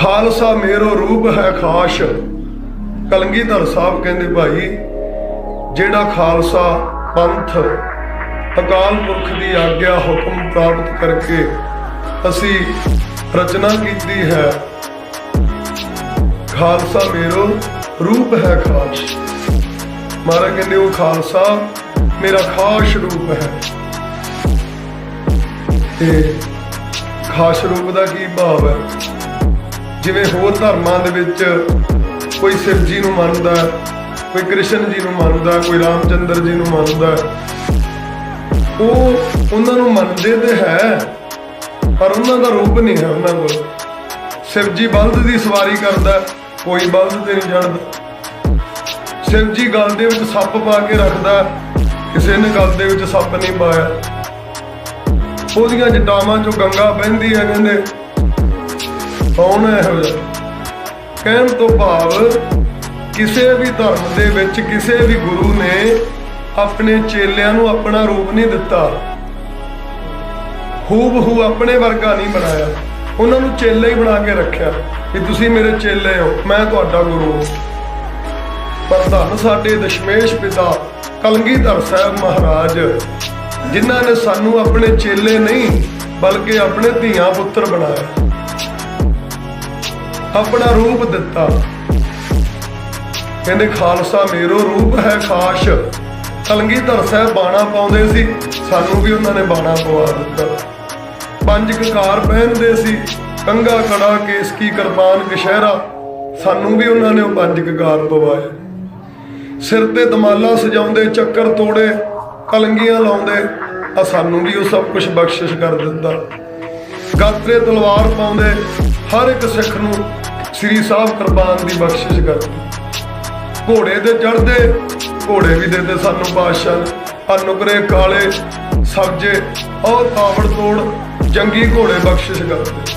ਖਾਲਸਾ ਮੇਰੋ ਰੂਪ ਹੈ ਖਾਸ। ਕਲਗੀਧਰ ਸਾਹਿਬ ਕਹਿੰਦੇ ਭਾਈ, ਜਿਹੜਾ ਖਾਲਸਾ ਪੰਥ ਅਕਾਲ ਪੁਰਖ ਦੀ ਆਗਿਆ ਹੁਕਮ ਪ੍ਰਾਪਤ ਕਰਕੇ ਅਸੀਂ ਰਚਨਾ ਕੀਤੀ ਹੈ, ਖਾਲਸਾ ਮੇਰੋ ਰੂਪ ਹੈ ਖਾਸ। ਮਹਾਰਾਜ ਕਹਿੰਦੇ ਉਹ ਖਾਲਸਾ ਮੇਰਾ ਖਾਸ ਰੂਪ ਹੈ। ਤੇ ਖਾਸ ਰੂਪ ਦਾ ਕੀ ਭਾਵ ਹੈ? ਜਿਵੇਂ ਹੋਰ ਧਰਮਾਂ ਦੇ ਵਿੱਚ ਕੋਈ ਸ਼ਿਵ ਜੀ ਨੂੰ ਮੰਨਦਾ ਕੋਈ ਕ੍ਰਿਸ਼ਨ ਜੀ ਨੂੰ ਮੰਨਦਾ ਹੈ, ਕੋਈ ਰਾਮਚੰਦਰ ਜੀ ਨੂੰ ਮੰਨਦਾ। ਉਹ ਉਹਨਾਂ ਨੂੰ ਮੰਨਦੇ ਤੇ ਹੈ ਪਰ ਉਹਨਾਂ ਦਾ ਰੂਪ ਨਹੀਂ ਹੈ ਉਹਨਾਂ ਕੋਲ। ਸ਼ਿਵ ਜੀ ਬਲਦ ਦੀ ਸਵਾਰੀ ਕਰਦਾ ਕੋਈ ਬਲਦ ਤੇ ਨਹੀਂ ਚੜਦਾ ਸ਼ਿਵ ਜੀ ਗਲ ਦੇ ਵਿੱਚ ਸੱਪ ਪਾ ਕੇ ਰੱਖਦਾ ਕਿਸੇ ਨੇ ਗਲ ਦੇ ਵਿੱਚ ਸੱਪ ਨਹੀਂ ਪਾਇਆ। ਉਹਦੀਆਂ ਜਟਾਵਾਂ ਚੋਂ ਗੰਗਾ ਵਹਿੰਦੀ ਹੈ ਕਹਿੰਦੇ ਕੌਣ ਹੈ ਇਹੋ? ਜਿਹਾ ਕਹਿਣ ਤੋਂ ਭਾਵ ਕਿਸੇ ਵੀ ਧਰਮ ਦੇ ਵਿੱਚ ਕਿਸੇ ਵੀ ਗੁਰੂ ਨੇ ਆਪਣੇ ਚੇਲਿਆਂ ਨੂੰ ਆਪਣਾ ਰੂਪ ਨਹੀਂ ਦਿੱਤਾ। ਹੂਬਹੂ ਆਪਣੇ ਵਰਗਾ ਨਹੀਂ ਬਣਾਇਆ। ਉਹਨਾਂ ਨੂੰ ਚੇਲਾ ਹੀ ਬਣਾ ਕੇ ਰੱਖਿਆ ਕਿ ਤੁਸੀਂ ਮੇਰੇ ਚੇਲੇ ਹੋ, ਮੈਂ ਤੁਹਾਡਾ ਗੁਰੂ ਹਾਂ। ਪਰ ਧੰਨ ਸਾਡੇ ਦਸ਼ਮੇਸ਼ ਪਿਤਾ ਕਲਗੀਧਰ ਸਾਹਿਬ ਮਹਾਰਾਜ, ਜਿਨ੍ਹਾਂ ਨੇ ਸਾਨੂੰ ਆਪਣੇ ਚੇਲੇ ਨਹੀਂ, ਬਲਕਿ ਆਪਣੇ ਧੀਆਂ ਪੁੱਤਰ ਬਣਾਇਆ। ਆਪਣਾ ਰੂਪ ਦਿੱਤਾ। ਕਹਿੰਦੇ, ਖਾਲਸਾ ਮੇਰੋ ਰੂਪ ਹੈ ਖਾਸ। ਕਲਗੀਧਰ ਸਾਹਿਬ ਬਾਣਾ ਪਾਉਂਦੇ ਸੀ। ਸਾਨੂੰ ਵੀ ਉਹਨਾਂ ਨੇ ਬਾਣਾ ਪਵਾ ਦਿੱਤਾ। ਪੰਜ ਕਕਾਰ ਪਹਿਨਦੇ ਸੀ। ਕੰਗਾ, ਕੜਾ ਕੇਸ ਕੀ ਕਿਰਪਾਨ ਕਸ਼ਹਿਰਾ ਸਾਨੂੰ ਵੀ ਉਹਨਾਂ ਨੇ ਉਹ ਪੰਜ ਕਕਾਰ ਪਵਾਏ। ਸਿਰ ਤੇ ਦਮਾਲਾ ਸਜਾਉਂਦੇ, ਚੱਕਰ ਤੋੜੇ ਕਲੰਗੀਆਂ ਲਾਉਂਦੇ ਆ ਸਾਨੂੰ ਵੀ ਉਹ ਸਭ ਕੁਝ ਬਖਸ਼ਿਸ਼ ਕਰ ਦਿੰਦਾ। ਗਾਤਰੇ ਤਲਵਾਰ ਪਾਉਂਦੇ, ਹਰ ਇੱਕ ਸਿੱਖ ਨੂੰ ਸ੍ਰੀ ਸਾਹਿਬ ਕੁਰਬਾਨ ਦੀ ਬਖਸ਼ਿਸ਼ ਕਰਦੀ ਘੋੜੇ ਤੇ ਚੜਦੇ ਘੋੜੇ ਵੀ ਦਿੰਦੇ ਸਾਨੂੰ ਬਾਦਸ਼ਾਹ ਅਨੁਗਰੇ ਕਾਲੇ, ਸਬਜੇ, ਔਰ ਤਾਵੜ ਤੋੜ, ਜੰਗੀ ਘੋੜੇ ਬਖਸ਼ਿਸ਼ ਕਰਦੇ।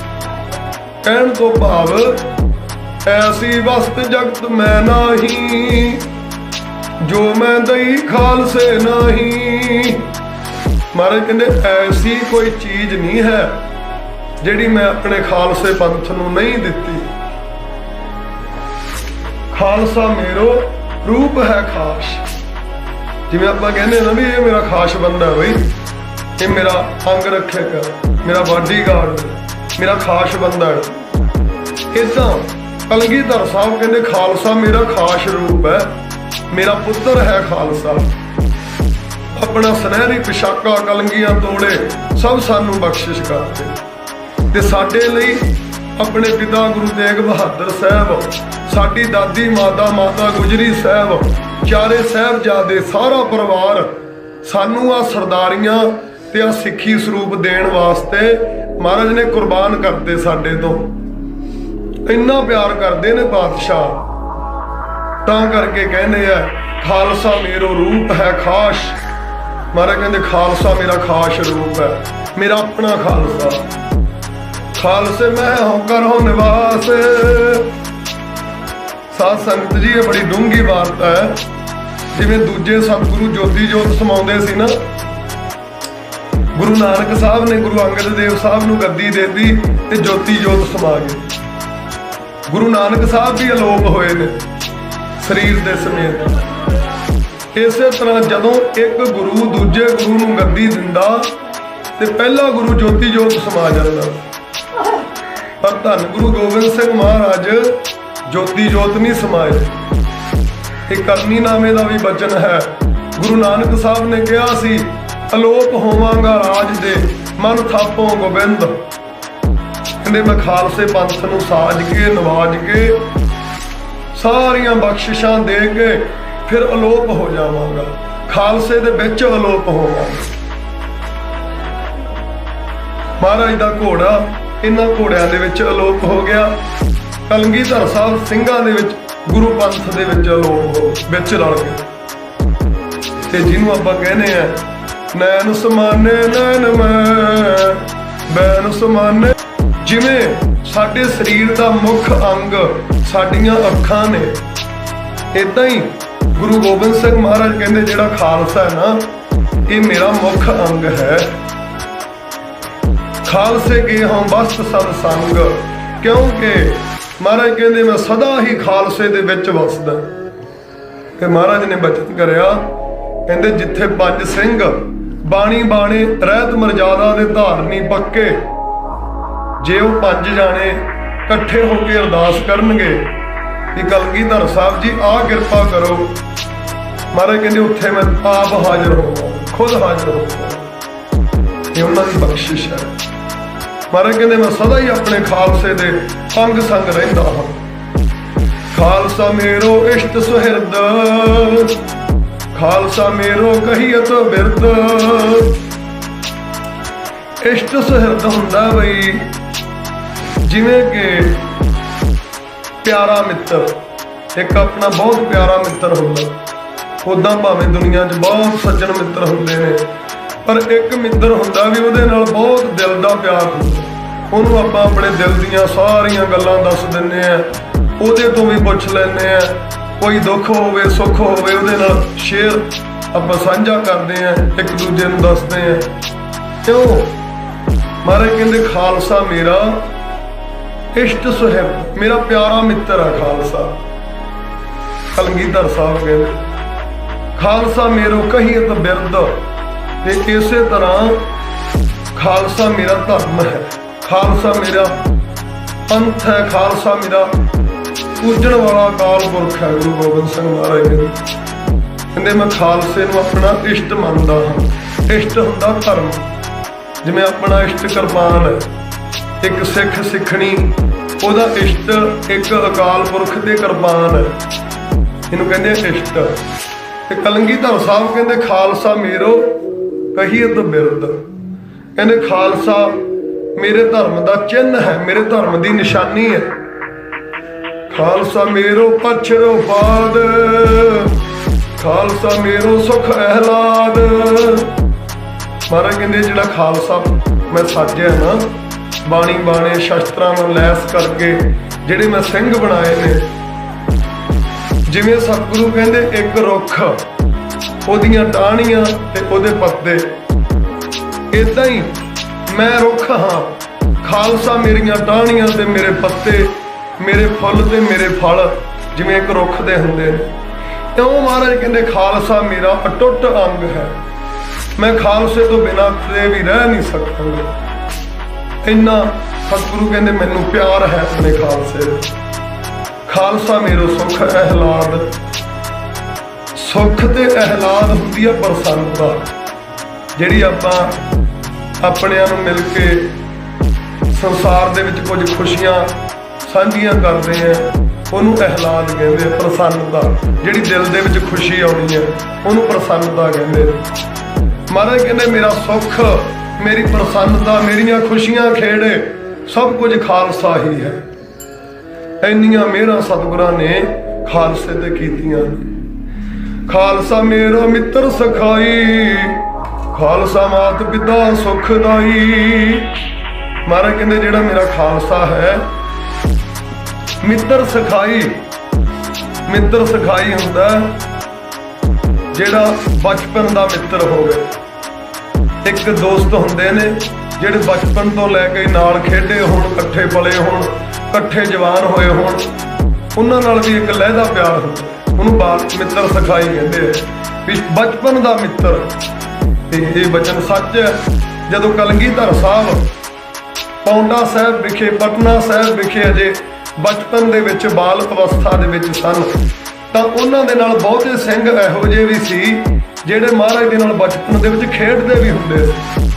ਕਹਿਣ ਤੋਂ ਭਾਵ, ਐਸੀ ਵਸਤ ਜਗਤ ਮੈਂ ਨਾਹੀ, ਜੋ ਮੈਂ ਦਈ ਖਾਲਸੇ ਨਹੀਂ। ਮਹਾਰਾਜ ਕਹਿੰਦੇ, ਐਸੀ ਕੋਈ ਚੀਜ਼ ਨਹੀਂ ਹੈ, ਜਿਹੜੀ ਮੈਂ ਆਪਣੇ ਖਾਲਸੇ ਪੰਥ ਨੂੰ ਨਹੀਂ ਦਿੱਤੀ। ਖਾਲਸਾ ਮੇਰੋ ਰੂਪ ਹੈ ਖਾਸ। ਜਿਵੇਂ ਆਪਾਂ ਕਹਿੰਦੇ ਨਾ ਵੀ ਇਹ ਮੇਰਾ ਖਾਸ ਬੰਦਾ ਹੈ ਬਈ। ਇਹ ਮੇਰਾ ਅੰਗ ਰੱਖਿਆ ਮੇਰਾ ਬਾਡੀਗਾਰਡ ਮੇਰਾ ਖਾਸ ਬੰਦਾ ਹੈ। ਇਦਾਂ ਕਲਗੀਧਰ ਸਾਹਿਬ ਕਹਿੰਦੇ ਖਾਲਸਾ ਮੇਰਾ ਖਾਸ ਰੂਪ ਹੈ, ਮੇਰਾ ਪੁੱਤਰ ਹੈ ਖਾਲਸਾ। ਆਪਣਾ ਸੁਨਹਿਰੀ ਪਿਸ਼ਾਕਾ ਕਲੰਗੀਆਂ ਤੋੜੇ, ਸਭ ਸਾਨੂੰ ਬਖਸ਼ਿਸ਼ ਕਰਦੇ। ਤੇ ਸਾਡੇ ਲਈ ਆਪਣੇ ਪਿਤਾ ਗੁਰੂ ਤੇਗ ਬਹਾਦਰ ਸਾਹਿਬ ਸਾਡੀ ਦਾਦੀ ਮਾਤਾ ਮਾਤਾ ਗੁਜਰੀ ਸਾਹਿਬ, ਚਾਰੇ ਸਾਹਿਬਜ਼ਾਦੇ, ਸਾਰਾ ਪਰਿਵਾਰ ਸਾਨੂੰ ਆ ਸਰਦਾਰੀਆਂ ਤੇ ਆ ਸਿੱਖੀ ਸਰੂਪ ਦੇਣ ਵਾਸਤੇ ਮਹਾਰਾਜ ਨੇ ਕੁਰਬਾਨ ਕਰਤੇ ਸਾਡੇ ਤੋਂ। ਇੰਨਾ ਪਿਆਰ ਕਰਦੇ ਨੇ ਬਾਦਸ਼ਾਹ। ਤਾਂ ਕਰਕੇ ਕਹਿੰਦੇ ਆ, ਖਾਲਸਾ ਮੇਰੋ ਰੂਪ ਹੈ ਖਾਸ। ਮਹਾਰਾਜ ਕਹਿੰਦੇ, ਖਾਲਸਾ ਮੇਰਾ ਖਾਸ ਰੂਪ ਹੈ, ਮੇਰਾ ਆਪਣਾ ਖਾਲਸਾ। ਖਾਲਸੇ ਮੈਂ ਹਾਂ ਕਰੋ ਨਿਵਾਸ ਸਾਧ ਸੰਗਤ ਜੀ, ਇਹ ਬੜੀ ਡੂੰਗੀ ਵਾਰਤਾ ਹੈ। ਜਿਵੇਂ ਦੂਜੇ ਸਤਿਗੁਰੂ ਜੋਤੀ ਜੋਤ ਸਮਾਉਂਦੇ ਸੀ ਨਾ। ਗੁਰੂ ਨਾਨਕ ਸਾਹਿਬ ਨੇ ਗੁਰੂ ਅੰਗਦ ਦੇਵ ਸਾਹਿਬ ਨੂੰ ਗੱਦੀ ਦਿੱਤੀ ਤੇ ਜੋਤੀ ਜੋਤ ਸਮਾ ਗਏ। ਗੁਰੂ ਨਾਨਕ ਸਾਹਿਬ ਵੀ ਅਲੋਪ ਹੋਏ ਨੇ ਸਰੀਰ ਦੇ ਸਮੇਤ। ਇਸੇ ਤਰ੍ਹਾਂ ਜਦੋਂ ਇੱਕ ਗੁਰੂ ਦੂਜੇ ਗੁਰੂ ਨੂੰ ਗੱਦੀ ਦਿੰਦਾ ਤੇ ਪਹਿਲਾ ਗੁਰੂ ਜੋਤੀ ਜੋਤ ਸਮਾ ਜਾਂਦਾ। ਪਰ ਧੰਨ ਗੁਰੂ ਗੋਬਿੰਦ ਸਿੰਘ ਮਹਾਰਾਜ ਜੋਤੀ ਜੋਤ ਨਹੀਂ ਸਮਾਏ। ਇਹ ਕਰਨੀ ਨਾਮੇ ਦਾ ਵੀ ਬਚਨ ਹੈ। ਗੁਰੂ ਨਾਨਕ ਸਾਹਿਬ ਨੇ ਕਿਹਾ ਸੀ, ਅਲੋਪ ਹੋਵਾਂਗਾ ਰਾਜ ਦੇ, ਮਨ ਥਾਪੋ ਗੋਬਿੰਦ। ਕਹਿੰਦੇ ਮੈਂ ਖਾਲਸੇ ਪੰਥ ਨੂੰ ਸਾਜ ਕੇ, ਨਵਾਜ ਕੇ, ਸਾਰੀਆਂ ਬਖਸ਼ਿਸ਼ਾਂ ਦੇ ਕੇ ਫਿਰ ਅਲੋਪ ਹੋ ਜਾਵਾਂਗਾ। ਖਾਲਸੇ ਦੇ ਵਿੱਚ ਅਲੋਪ ਹੋਵਾਂਗਾ। ਮਹਾਰਾਜ ਦਾ ਘੋੜਾ ਇਹਨਾਂ ਘੋੜਿਆਂ ਦੇ ਵਿੱਚ ਅਲੋਪ ਹੋ ਗਿਆ। ਕਲਗੀਧਰ ਸਾਹਿਬ ਸਿੰਘਾਂ ਦੇ ਵਿੱਚ, ਗੁਰੂ ਪੰਥ ਦੇ ਵਿੱਚ ਅਲੋਪ ਵਿੱਚ ਰਲ ਗਏ। ਤੇ ਜਿਹਨੂੰ ਆਪਾਂ ਕਹਿੰਦੇ ਆ, ਨੈਣ ਸਮਾਨੇ, ਨੈਣ ਮੈਂ ਬੈਨ ਸਮਾਨੇ। ਜਿਵੇਂ ਸਾਡੇ ਸਰੀਰ ਦਾ ਮੁੱਖ ਅੰਗ ਸਾਡੀਆਂ ਅੱਖਾਂ ਨੇ ਇਦਾਂ ਹੀ ਗੁਰੂ ਗੋਬਿੰਦ ਸਿੰਘ ਮਹਾਰਾਜ ਕਹਿੰਦੇ ਜਿਹੜਾ ਖਾਲਸਾ ਹੈ ਨਾ, ਇਹ ਮੇਰਾ ਮੁੱਖ ਅੰਗ ਹੈ। ਖਾਲਸੇ ਕੇ ਹਮ ਬਸਤ ਸਭ ਸੰਗ, ਕਿਉਂਕਿ ਮਹਾਰਾਜ ਕਹਿੰਦੇ, ਮੈਂ ਸਦਾ ਹੀ ਖਾਲਸੇ ਦੇ ਵਿੱਚ ਵਸਦਾ ਤੇ ਮਹਾਰਾਜ ਨੇ ਬਚਨ ਕਰਿਆ, ਕਹਿੰਦੇ, ਜਿੱਥੇ ਪੰਜ ਸਿੰਘ, ਬਾਣੀ ਬਾਣੇ, ਰਹਿਤ ਮਰਜ਼ਾਦਾ ਦੇ ਧਾਰਨੀ ਪੱਕੇ, ਜੇ ਉਹ ਪੰਜ ਜਾਣੇ ਇਕੱਠੇ ਹੋ ਕੇ ਅਰਦਾਸ ਕਰਨਗੇ ਕਿ ਕਲਗੀਧਰ ਸਾਹਿਬ ਜੀ, ਆਹ ਕਿਰਪਾ ਕਰੋ। ਮਹਾਰਾਜ ਕਹਿੰਦੇ, ਉੱਥੇ ਮੈਂ ਆਪ ਹਾਜ਼ਰ ਹੋਵਾਂ, ਖੁਦ ਹਾਜ਼ਰ ਹੋਵਾਂ ਇਹ ਉਹਨਾਂ ਦੀ ਬਖਸ਼ਿਸ਼ ਹੈ। ਮਹਾਰਾਜ ਕਹਿੰਦੇ, ਮੈਂ ਸਦਾ ਹੀ ਆਪਣੇ ਖਾਲਸੇ ਦੇ ਅੰਗ ਸੰਗ ਰਹਿੰਦਾ। ਹਾਂ ਖਾਲਸਾ ਮੇਰੋ ਇਸ਼ਟ ਸੁਹਿਰਦ, ਖਾਲਸਾ ਮੇਰੋ ਕਹੀਤ ਬਿਰਦ। ਇਸ਼ਟ ਸੁਹਿਰਦ ਹੁੰਦਾ ਬਈ, ਜਿਵੇਂ ਕਿ ਪਿਆਰਾ ਮਿੱਤਰ, ਇੱਕ ਆਪਣਾ ਬਹੁਤ ਪਿਆਰਾ ਮਿੱਤਰ ਹੁੰਦਾ। ਉਦਾਂ ਭਾਵੇਂ ਦੁਨੀਆ 'ਚ ਬਹੁਤ ਸੱਜਣ ਮਿੱਤਰ ਹੁੰਦੇ ਨੇ, ਪਰ ਇੱਕ ਮਿੱਤਰ ਹੁੰਦਾ ਵੀ ਉਹਦੇ ਨਾਲ ਬਹੁਤ ਦਿਲ ਦਾ ਪਿਆਰ ਹੁੰਦਾ। ਉਹਨੂੰ ਆਪਾਂ ਆਪਣੇ ਦਿਲ ਦੀਆਂ ਸਾਰੀਆਂ ਗੱਲਾਂ ਦੱਸ ਦਿੰਨੇ ਆ, ਉਹਦੇ ਤੋਂ ਵੀ ਪੁੱਛ ਲੈਂਦੇ ਆ। ਕੋਈ ਦੁੱਖ ਹੋਵੇ, ਸੁੱਖ ਹੋਵੇ, ਉਹਦੇ ਨਾਲ ਸ਼ੇਅਰ ਆਪਾਂ ਸਾਂਝਾ ਕਰਦੇ ਆ, ਇੱਕ ਦੂਜੇ ਨੂੰ ਦੱਸਦੇ ਆ। ਕਿਉਂ? ਮਹਾਰਾਜ ਕਹਿੰਦੇ, ਖਾਲਸਾ ਮੇਰਾ, ਇਸ਼ਟ ਸੁਹਿਬ, ਮੇਰਾ ਪਿਆਰਾ ਮਿੱਤਰ ਆ ਖਾਲਸਾ। ਕਲਗੀਧਰ ਸਾਹਿਬ ਕਹਿੰਦੇ, ਖਾਲਸਾ ਮੇਰੋ ਕਹੀਤ ਤਾਂ ਬਿਰਦ ਤੇ ਇਸੇ ਤਰ੍ਹਾਂ ਖਾਲਸਾ ਮੇਰਾ ਧਰਮ ਹੈ। ਖਾਲਸਾ ਮੇਰਾ, ਪੰਥ ਹੈ ਖਾਲਸਾ ਮੇਰਾ। ਪੂਜਣ ਵਾਲਾ ਅਕਾਲ ਪੁਰਖ ਹੈ ਗੁਰੂ ਗੋਬਿੰਦ ਸਿੰਘ ਮਹਾਰਾਜ ਜੀ। ਕਹਿੰਦੇ ਮੈਂ ਖਾਲਸੇ ਨੂੰ ਆਪਣਾ ਇਸ਼ਟ ਮੰਨਦਾ ਹਾਂ। ਇਸ਼ਟ ਹੁੰਦਾ ਧਰਮ। ਜਿਵੇਂ ਆਪਣਾ ਇਸ਼ਟ ਕਿਰਪਾਨ ਹੈ। ਇੱਕ ਸਿੱਖ ਸਿੱਖਣੀ, ਉਹਦਾ ਇਸ਼ਟ ਇੱਕ ਅਕਾਲ ਪੁਰਖ ਦੇ ਕੁਰਬਾਨ ਹੈ। ਇਹਨੂੰ ਕਹਿੰਦੇ ਇਸ਼ਟ। ਤੇ ਕਲੰਗੀਧਰ ਸਾਹਿਬ ਕਹਿੰਦੇ, ਖਾਲਸਾ ਮੇਰੋ, ਕਹੀਏ ਤਾਂ ਬਿਰਦ ਕਹਿੰਦੇ, ਖਾਲਸਾ ਮੇਰੇ ਧਰਮ ਦਾ ਚਿੰਨ ਹੈ, ਮੇਰੇ ਧਰਮ ਦੀ ਨਿਸ਼ਾਨੀ ਹੈ। ਖਾਲਸਾ ਮੇਰੋ ਪਛਰੋ ਬਾਦ, ਖਾਲਸਾ ਮੇਰੋ ਸੁਖ ਅਹਲਾਦ ਮਹਾਰਾਜ ਕਹਿੰਦੇ ਜਿਹੜਾ ਖਾਲਸਾ ਮੈਂ ਸਾਜਿਆ ਨਾ, ਬਾਣੀ ਬਾਣੇ ਸ਼ਸਤਰਾਂ ਨੂੰ ਲੈਸ ਕਰਕੇ ਜਿਹੜੇ ਮੈਂ ਸਿੰਘ ਬਣਾਏ ਨੇ, ਜਿਵੇਂ ਸਤਿਗੁਰੂ ਕਹਿੰਦੇ ਇੱਕ ਰੁੱਖ, ਉਹਦੀਆਂ ਟਾਹਣੀਆਂ ਤੇ ਉਹਦੇ ਪੱਤੇ। ਇਦਾਂ ਹੀ ਮੈਂ ਰੁੱਖ ਹਾਂ ਖਾਲਸਾ ਮੇਰੀਆਂ ਟਾਹਣੀਆਂ ਤੇ ਮੇਰੇ ਪੱਤੇ, ਮੇਰੇ ਫੁੱਲ ਤੇ ਮੇਰੇ ਫਲ, ਜਿਵੇਂ ਇੱਕ ਰੁੱਖ ਦੇ ਹੁੰਦੇ ਨੇ। ਇਉਂ ਮਹਾਰਾਜ ਕਹਿੰਦੇ, ਖਾਲਸਾ ਮੇਰਾ ਅਟੁੱਟ ਅੰਗ ਹੈ। ਮੈਂ ਖਾਲਸੇ ਤੋਂ ਬਿਨਾਂ ਕਦੇ ਵੀ ਰਹਿ ਨਹੀਂ ਸਕਾਂਗਾ ਇੰਨਾ ਸਤਿਗੁਰੂ ਕਹਿੰਦੇ, ਮੈਨੂੰ ਪਿਆਰ ਹੈ ਆਪਣੇ ਖਾਲਸੇ ਦਾ। ਖਾਲਸਾ ਮੇਰਾ ਸੁਖ ਅਹਿਲਾਦ ਸੁਖ ਤੇ ਅਹਿਲਾਦ ਹੁੰਦੀ ਆ ਪ੍ਰਸੰਨਤਾ ਜਿਹੜੀ ਆਪਾਂ ਆਪਣਿਆਂ ਨੂੰ ਮਿਲ ਕੇ ਸੰਸਾਰ ਦੇ ਵਿੱਚ ਕੁਝ ਖੁਸ਼ੀਆਂ ਸਾਂਝੀਆਂ ਕਰਦੇ ਆ, ਉਹਨੂੰ ਅਹਲਾਦ ਕਹਿੰਦੇ ਪ੍ਰਸੰਨਤਾ। ਜਿਹੜੀ ਦਿਲ ਦੇ ਵਿੱਚ ਖੁਸ਼ੀ ਆਉਣੀ ਹੈ ਉਹਨੂੰ ਪ੍ਰਸੰਨਤਾ ਕਹਿੰਦੇ ਮਹਾਰਾਜ ਕਹਿੰਦੇ, ਮੇਰਾ ਸੁੱਖ, ਮੇਰੀ ਪ੍ਰਸੰਨਤਾ, ਮੇਰੀਆਂ ਖੁਸ਼ੀਆਂ ਖੇੜੇ ਸਭ ਕੁਝ ਖਾਲਸਾ ਹੀ ਹੈ। ਇੰਨੀਆਂ ਮਿਹਰਾਂ ਸਤਿਗੁਰਾਂ ਨੇ ਖਾਲਸੇ ਤੇ ਕੀਤੀਆਂ। ਖਾਲਸਾ ਮੇਰਾ ਮਿੱਤਰ ਸਖਾਈ ਖਾਲਸਾ ਮਾਤ ਪਿਤਾ ਸੁਖ ਦਾਈ ਮਹਾਰਾਜ ਕਹਿੰਦੇ ਜਿਹੜਾ ਮੇਰਾ ਖਾਲਸਾ ਹੈ, ਮਿੱਤਰ ਸਖਾਈ ਮਿੱਤਰ ਸਖਾਈ ਹੁੰਦਾ ਜਿਹੜਾ ਬਚਪਨ ਦਾ ਮਿੱਤਰ ਹੋਵੇ। ਇੱਕ ਦੋਸਤ ਹੁੰਦੇ ਨੇ, ਜਿਹੜੇ ਬਚਪਨ ਤੋਂ ਲੈ ਕੇ ਨਾਲ ਖੇਡੇ ਹੋਣ, ਇਕੱਠੇ ਪਲੇ ਹੋਣ, ਇਕੱਠੇ ਜਵਾਨ ਹੋਏ ਹੋਣ, ਉਹਨਾਂ ਨਾਲ ਵੀ ਇੱਕ ਲਹਿਦਾ ਪਿਆਰ ਹੁੰਦਾ ਉਹਨੂੰ ਬਾਤ ਮਿੱਤਰ ਸਖਾਈ ਕਹਿੰਦੇ ਆ ਵੀ ਬਚਪਨ ਦਾ ਮਿੱਤਰ ਤੇ ਇਹ ਬਚਨ ਸੱਚ ਹੈ। ਜਦੋਂ ਕਲਗੀਧਰ ਸਾਹਿਬ, ਪੌਂਡਾ ਸਾਹਿਬ ਵਿਖੇ, ਪਟਨਾ ਸਾਹਿਬ ਵਿਖੇ ਅਜੇ ਬਚਪਨ ਦੇ ਵਿੱਚ ਬਾਲ ਅਵਸਥਾ ਦੇ ਵਿੱਚ ਸਨ, ਤਾਂ ਉਹਨਾਂ ਦੇ ਨਾਲ ਬਹੁਤੇ ਸਿੰਘ ਇਹੋ ਜਿਹੇ ਵੀ ਸੀ, ਜਿਹੜੇ ਮਹਾਰਾਜ ਦੇ ਨਾਲ ਬਚਪਨ ਦੇ ਵਿੱਚ ਖੇਡਦੇ ਵੀ ਹੁੰਦੇ ਸੀ।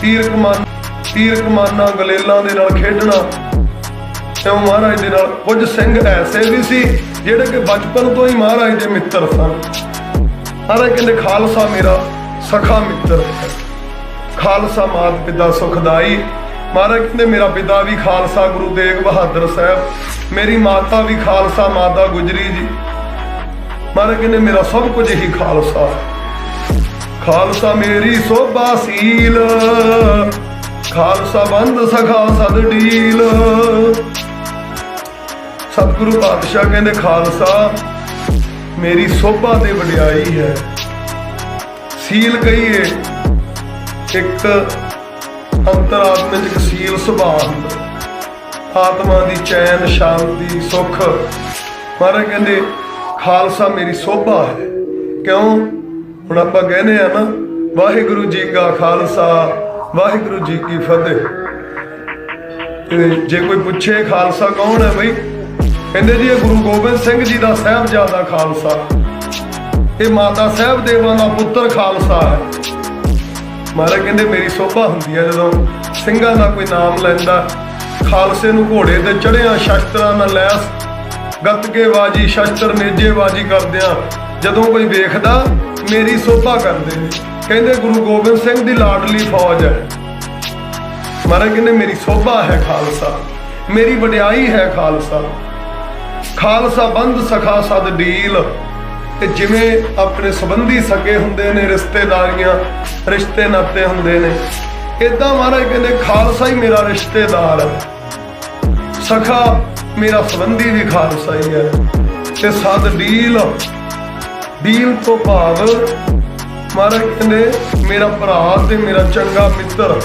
ਤੀਰ ਕਮਾਨ ਤੀਰ ਕਮਾਨਾਂ ਗਲੇਲਾਂ ਦੇ ਨਾਲ ਖੇਡਣਾ, ਤੇ ਮਹਾਰਾਜ ਦੇ ਨਾਲ ਕੁਝ ਸਿੰਘ ਐਸੇ ਵੀ ਸੀ, ਜਿਹੜੇ ਕਿ ਬਚਪਨ ਤੋਂ ਹੀ ਮਹਾਰਾਜ ਦੇ ਮਿੱਤਰ ਸਨ। ਮਹਾਰਾਜ ਕਹਿੰਦੇ ਖਾਲਸਾ ਮੇਰਾ ਸਖਾ ਮਿੱਤਰ, ਖਾਲਸਾ ਮਾਤ ਪਿਤਾ ਸੁਖਦਾਈ। ਮਹਾਰਾਜ ਕਹਿੰਦੇ, ਮੇਰਾ ਪਿਤਾ ਵੀ ਖਾਲਸਾ ਗੁਰੂ ਤੇਗ ਬਹਾਦਰ ਸਾਹਿਬ, ਮੇਰੀ ਮਾਤਾ ਵੀ ਖਾਲਸਾ ਮਾਤਾ ਗੁਜਰੀ ਜੀ। ਮਹਾਰਾਜ ਕਹਿੰਦੇ, ਮੇਰਾ ਸਭ ਕੁਝ ਹੀ ਖਾਲਸਾ। ਖਾਲਸਾ ਮੇਰੀ ਸੋਭਾ ਸੀਲ, ਖਾਲਸਾ ਬੰਦ ਸਖਾ ਸਦ ਢੀਲ। ਸਤਿਗੁਰੂ ਪਾਤਸ਼ਾਹ ਕਹਿੰਦੇ, ਖਾਲਸਾ ਮੇਰੀ ਸੋਭਾ ਤੇ ਵਡਿਆਈ ਹੈ। ਸੀਲ ਕਹੀਏ, ਇੱਕ ਅੰਤਰਾਤਮਿਕ ਸੀਲ ਸੁਭਾਅ ਹੁੰਦਾ। ਆਤਮਾ ਦੀ ਚੈਨ, ਸ਼ਾਂਤੀ, ਸੁੱਖ। ਮਹਾਰਾਜ ਕਹਿੰਦੇ, ਖਾਲਸਾ ਮੇਰੀ ਸੋਭਾ ਹੈ। ਕਿਉਂ? ਹੁਣ ਆਪਾਂ ਕਹਿੰਦੇ ਆ ਨਾ, ਵਾਹਿਗੁਰੂ ਜੀ ਕਾ ਖਾਲਸਾ, ਵਾਹਿਗੁਰੂ ਜੀ ਕੀ ਫਤਿਹ। ਤੇ ਜੇ ਕੋਈ ਪੁੱਛੇ ਖਾਲਸਾ ਕੌਣ ਹੈ ਬਈ? ਕਹਿੰਦੇ ਜੀ ਇਹ ਗੁਰੂ ਗੋਬਿੰਦ ਸਿੰਘ ਜੀ ਦਾ ਸਾਹਿਬਜ਼ਾਦਾ ਖਾਲਸਾ। ਇਹ ਮਾਤਾ ਸਾਹਿਬ ਦੇਵਾਂ ਦਾ ਪੁੱਤਰ ਖਾਲਸਾ ਹੈ। ਮਹਾਰਾਜ ਕਹਿੰਦੇ, ਮੇਰੀ ਸੋਭਾ ਹੁੰਦੀ ਹੈ ਜਦੋਂ ਸਿੰਘਾਂ ਦਾ ਕੋਈ ਨਾਮ ਲੈਂਦਾ, ਖਾਲਸੇ ਨੂੰ ਘੋੜੇ ਤੇ ਚੜਿਆ ਸ਼ਸਤਰਾਂ ਨਾਲ ਲੈਸ ਗੱਤਕੇ ਬਾਜੀ ਸ਼ਸਤਰ ਨੇਜੇ ਕਰਦਿਆਂ ਜਦੋਂ ਕੋਈ ਵੇਖਦਾ, ਮੇਰੀ ਸੋਭਾ ਕਰਦੇ ਨੇ। ਕਹਿੰਦੇ, ਗੁਰੂ ਗੋਬਿੰਦ ਸਿੰਘ ਦੀ ਲਾਡਲੀ ਫੌਜ ਹੈ। ਮਹਾਰਾਜ ਕਹਿੰਦੇ, ਮੇਰੀ ਸੋਭਾ ਹੈ ਖਾਲਸਾ, ਮੇਰੀ ਵਡਿਆਈ ਹੈ ਖਾਲਸਾ। ਖਾਲਸਾ ਬੰਦ, ਸਖਾ ਸਦ ਡੀਲ। ਤੇ ਜਿਵੇਂ ਆਪਣੇ ਸੰਬੰਧੀ ਸਕੇ ਹੁੰਦੇ ਨੇ, ਰਿਸ਼ਤੇਦਾਰੀਆਂ ਰਿਸ਼ਤੇ ਨਾਤੇ ਹੁੰਦੇ ਨੇ। ਇਦਾਂ ਮਹਾਰਾਜ ਕਹਿੰਦੇ, ਖਾਲਸਾ ਹੀ ਮੇਰਾ ਰਿਸ਼ਤੇਦਾਰ ਹੈ। ਸਖਾ ਮੇਰਾ ਸੰਬੰਧੀ ਵੀ ਖਾਲਸਾ ਹੀ ਹੈ। ਤੇ ਸਦ ਡੀਲ ਡੀਲ ਤੋਂ ਭਾਵ ਮਹਾਰਾਜ ਕਹਿੰਦੇ, ਮੇਰਾ ਭਰਾ ਤੇ ਮੇਰਾ ਚੰਗਾ ਮਿੱਤਰ।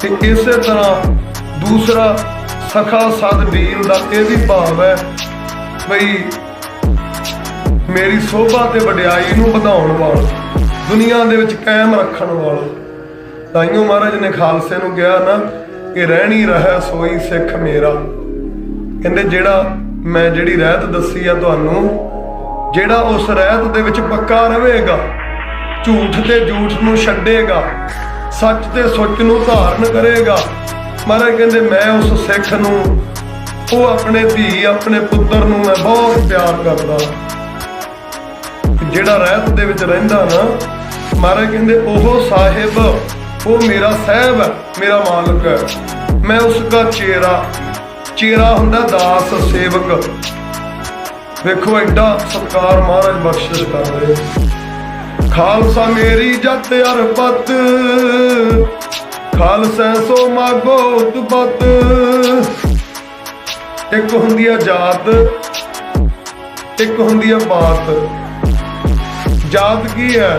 ਤੇ ਇਸੇ ਤਰ੍ਹਾਂ ਦੂਸਰਾ ਸਖਾ ਸਦ ਡੀਲ ਦਾ ਇਹ ਵੀ ਭਾਵ ਹੈ, ਬਈ ਮੇਰੀ ਸੋਭਾ ਤੇ ਵਡਿਆਈ ਨੂੰ ਵਧਾਉਣ ਵਾਲਾ, ਦੁਨੀਆ ਦੇ ਵਿੱਚ ਕਾਇਮ ਰੱਖਣ ਵਾਲਾ। ਤਾਈਓ ਮਹਾਰਾਜ ਨੇ ਖਾਲਸੇ ਨੂੰ ਕਿਹਾ ਨਾ ਕਿ ਰਹਿਣੀ ਰਹਿ ਸੋਈ ਸਿੱਖ ਮੇਰਾ। ਕਹਿੰਦੇ, ਜਿਹੜਾ ਮੈਂ ਜਿਹੜੀ ਰਹਿਤ ਦੱਸੀ ਆ ਤੁਹਾਨੂੰ, ਜਿਹੜਾ ਉਸ ਰਹਿਤ ਦੇ ਵਿੱਚ ਪੱਕਾ ਰਹੇਗਾ, ਝੂਠ ਤੇ ਝੂਠ ਨੂੰ ਛੱਡੇਗਾ, ਸੱਚ ਤੇ ਸੁੱਚ ਨੂੰ ਧਾਰਨ ਕਰੇਗਾ। ਮਹਾਰਾਜ ਕਹਿੰਦੇ, ਮੈਂ ਉਸ ਸਿੱਖ ਨੂੰ, ਉਹ ਆਪਣੇ ਧੀ, ਆਪਣੇ ਪੁੱਤਰ ਨੂੰ ਮੈਂ ਬਹੁਤ ਪਿਆਰ ਕਰਦਾ। ਜਿਹੜਾ ਰਹਿਤ ਦੇ ਵਿੱਚ ਰਹਿੰਦਾ ਨਾ, ਮਹਾਰਾਜ ਕਹਿੰਦੇ ਉਹ ਸਾਹਿਬ, ਉਹ ਮੇਰਾ ਸਾਹਿਬ ਹੈ, ਮੇਰਾ ਮਾਲਕ ਹੈ। ਮੈਂ ਉਸ ਦਾ ਚੇਰਾ ਚੇਰਾ ਹੁੰਦਾ ਦਾਸ ਸੇਵਕ। ਵੇਖੋ ਐਡਾ ਸਤਕਾਰ ਮਹਾਰਾਜ ਬਖਸ਼ਿਸ਼ ਕਰ ਰਹੇ। ਖਾਲਸਾ ਮੇਰੀ ਜੱਤ ਅਰਪਤ, ਖਾਲਸਾ ਸੋ ਮਾਗੋ ਤੁਪਤ ਇੱਕ ਹੁੰਦੀ ਆ ਜਾਤ, ਇੱਕ ਹੁੰਦੀ ਆ ਬਾਤ। ਜਾਤ ਕੀ ਹੈ?